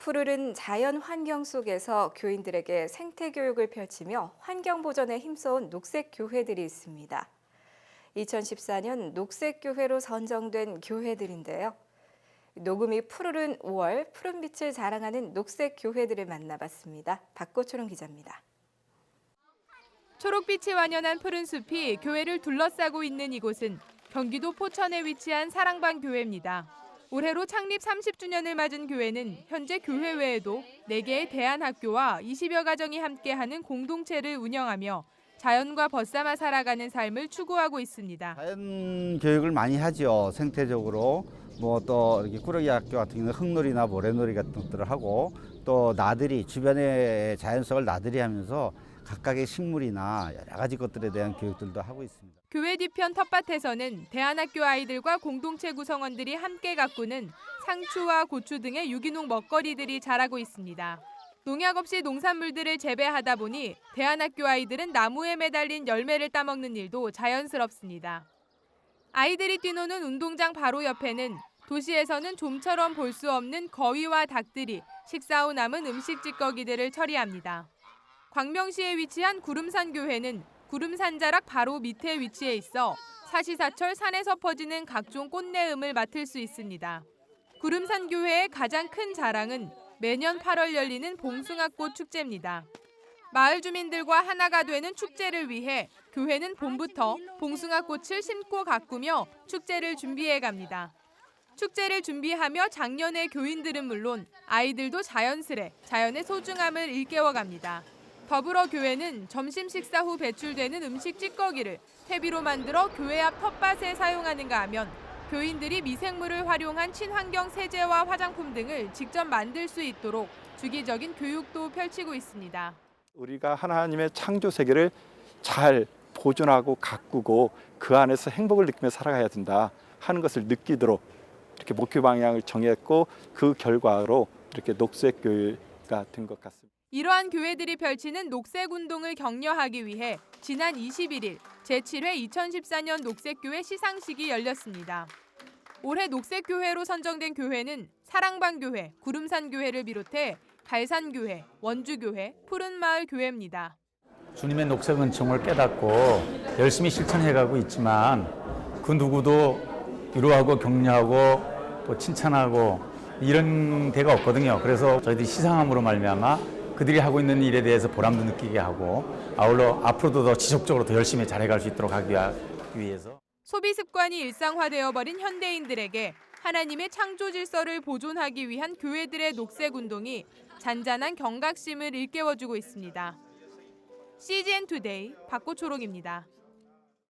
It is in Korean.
푸르른 자연 환경 속에서 교인들에게 생태 교육을 펼치며 환경 보전에 힘써온 녹색 교회들이 있습니다. 2014년 녹색 교회로 선정된 교회들인데요. 녹음이 푸르른 5월 푸른 빛을 자랑하는 녹색 교회들을 만나봤습니다. 박고초롱 기자입니다. 초록빛이 완연한 푸른 숲이 교회를 둘러싸고 있는 이곳은 경기도 포천에 위치한 사랑방 교회입니다. 올해로 창립 30주년을 맞은 교회는 현재 교회 외에도 4개의 대안학교와 20여 가정이 함께하는 공동체를 운영하며 자연과 벗삼아 살아가는 삶을 추구하고 있습니다. 자연 교육을 많이 하죠. 생태적으로 뭐 또 이렇게 꾸러기 학교 같은 경우는 흙놀이나 모래놀이 같은 것들을 하고 또 나들이 주변의 자연 속을 나들이 하면서 각각의 식물이나 여러 가지 것들에 대한 교육들도 하고 있습니다. 교회 뒤편 텃밭에서는 대안학교 아이들과 공동체 구성원들이 함께 가꾸는 상추와 고추 등의 유기농 먹거리들이 자라고 있습니다. 농약 없이 농산물들을 재배하다 보니 대안학교 아이들은 나무에 매달린 열매를 따먹는 일도 자연스럽습니다. 아이들이 뛰노는 운동장 바로 옆에는 도시에서는 좀처럼 볼 수 없는 거위와 닭들이 식사 후 남은 음식 찌꺼기들을 처리합니다. 광명시에 위치한 구름산 교회는 구름산 자락 바로 밑에 위치해 있어 사시사철 산에서 퍼지는 각종 꽃내음을 맡을 수 있습니다. 구름산 교회의 가장 큰 자랑은 매년 8월 열리는 봉숭아꽃 축제입니다. 마을 주민들과 하나가 되는 축제를 위해 교회는 봄부터 봉숭아꽃을 심고 가꾸며 축제를 준비해 갑니다. 축제를 준비하며 작년에 교인들은 물론 아이들도 자연스레 자연의 소중함을 일깨워 갑니다. 더불어 교회는 점심 식사 후 배출되는 음식 찌꺼기를 퇴비로 만들어 교회 앞 텃밭에 사용하는가 하면 교인들이 미생물을 활용한 친환경 세제와 화장품 등을 직접 만들 수 있도록 주기적인 교육도 펼치고 있습니다. 우리가 하나님의 창조 세계를 잘 보존하고 가꾸고 그 안에서 행복을 느끼며 살아가야 된다 하는 것을 느끼도록 이렇게 목표 방향을 정했고 그 결과로 이렇게 녹색 교회가 된 것 같습니다. 이러한 교회들이 펼치는 녹색 운동을 격려하기 위해 지난 21일 제7회 2014년 녹색교회 시상식이 열렸습니다. 올해 녹색교회로 선정된 교회는 사랑방교회, 구름산교회를 비롯해 갈산교회, 원주교회, 푸른마을교회입니다. 주님의 녹색 은총을 깨닫고 열심히 실천해가고 있지만 그 누구도 위로하고 격려하고 또 칭찬하고 이런 데가 없거든요. 그래서 저희들이 시상함으로 말미암아 그들이 하고 있는 일에 대해서 보람도 느끼게 하고 아울러 앞으로도 더 지속적으로 더 열심히 잘해갈 수 있도록 하기 위해서 소비 습관이 일상화되어 버린 현대인들에게 하나님의 창조 질서를 보존하기 위한 교회들의 녹색 운동이 잔잔한 경각심을 일깨워주고 있습니다. CGN 투데이 박고초롱입니다.